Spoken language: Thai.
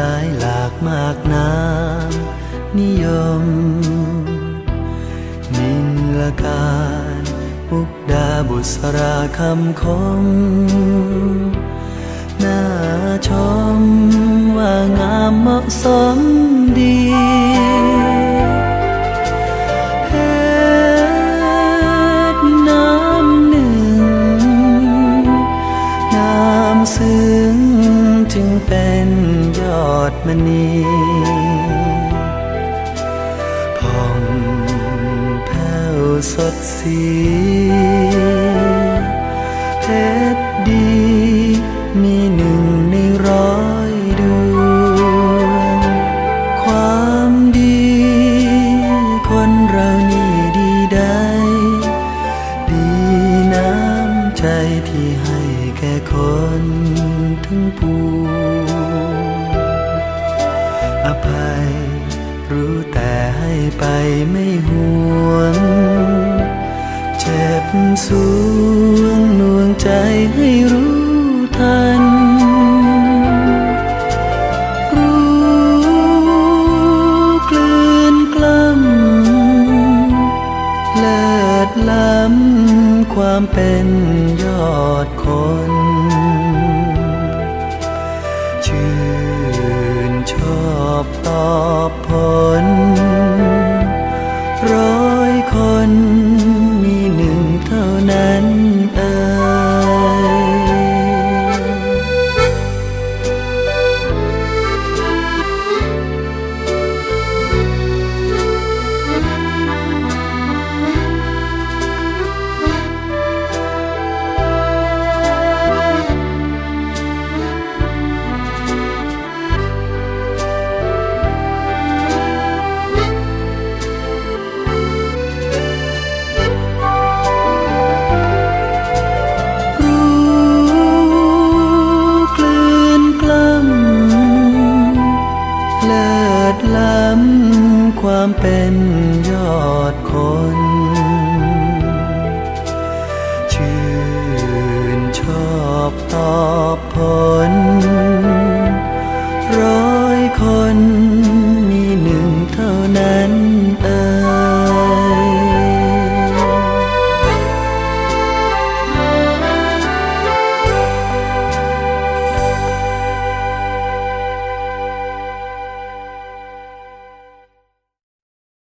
ลายหลากมากน้ำนิยม นินละการมุกดาบุษราคำคม น่าชมว่างามเหมาะสมดีซึ้งจึงเป็น มณีผ่องแผ้วสดสีเพชรดีมีหนึ่งในร้อยดวงความดี คนเรานี่ดีได้ ดีน้ำใจที่ให้แก่คนทั้งปวง อภัย รู้แต่ให้ไปไม่ห่วง เจ็บสวงหน่วงใจให้รู้ทัน รู้กลืนกล้ำเลิศล้ำความเป็นยอดคน อามเป็นยอดคน ชื่นชอบตอบผล